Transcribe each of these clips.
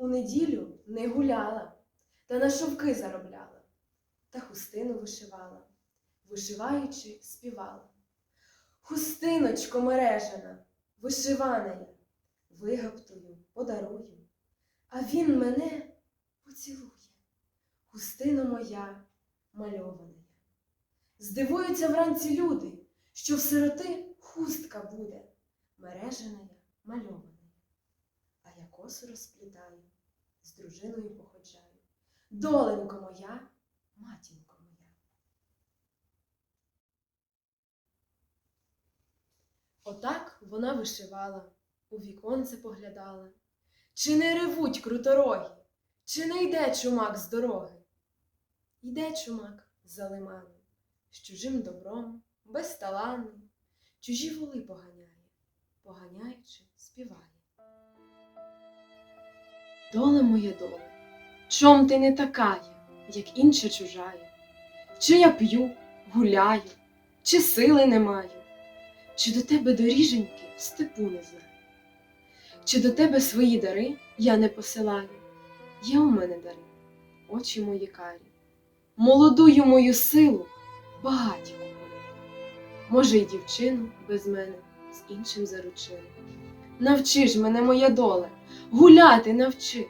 У неділю не гуляла, та на шовки заробляла, та хустину вишивала, вишиваючи, співала. Хустиночко мережена, вишивана я, вигаптую, подарую, а він мене поцілує. Хустина моя мальована. Здивуються вранці люди, що в сироти хустка буде, мережена я, мальована. А я косу розплітаю, з дружиною походжаю. Доленько моя, матінко моя. Отак вона вишивала, у віконце поглядала. Чи не ревуть круторогі, чи не йде чумак з дороги? Йде чумак за лиманом, з чужим добром, безталанним, чужі воли поганяє, поганяючи, співає. Доле моя доле, чом ти не такая, як інша чужая? Чи я п'ю, гуляю, чи сили не маю? Чи до тебе доріженьки в степу не знаю? Чи до тебе свої дари я не посилаю? Є у мене дари, очі мої карі, молодую мою силу багаті купили. Може, й дівчину без мене з іншим заручили. Навчи ж мене, моя доле, гуляти навчи.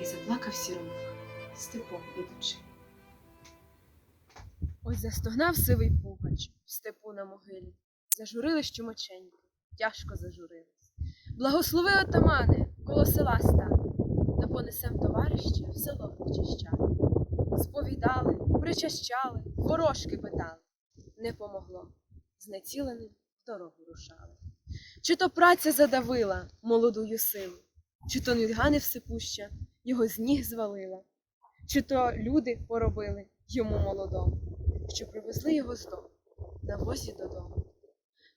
І заплакав сіромах, степом ідучи. Ось застогнав сивий пугач в степу на могилі. Зажурили щомоченьки, тяжко зажурились. Благослови отамане, коло села стане, та понесем товарище в село причащати. Сповідали, причащали, ворожки питали. Не помогло, знеціленим в дорогу рушали. Чи то праця задавила молодую силу, чи то нудьга невсипуща його з ніг звалила, чи то люди поробили йому молодому, що привезли його з дому на возі додому.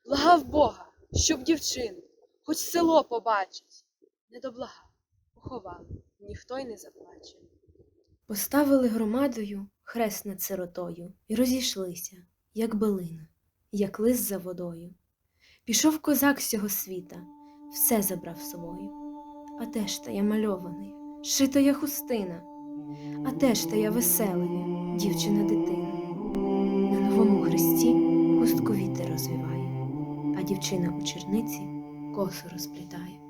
Благав Бога, щоб дівчину, хоч село побачить, не доблагав, поховали, ніхто й не заплаче. Поставили громадою хрест над сиротою і розійшлися, як билина, як лис за водою. Пішов козак з цього світа, все забрав собою. А те ж та я мальований, шита я хустина, а те ж та я веселий, дівчина дитина. На новому хресті хустку вітер розвіває, а дівчина у черниці косу розплітає.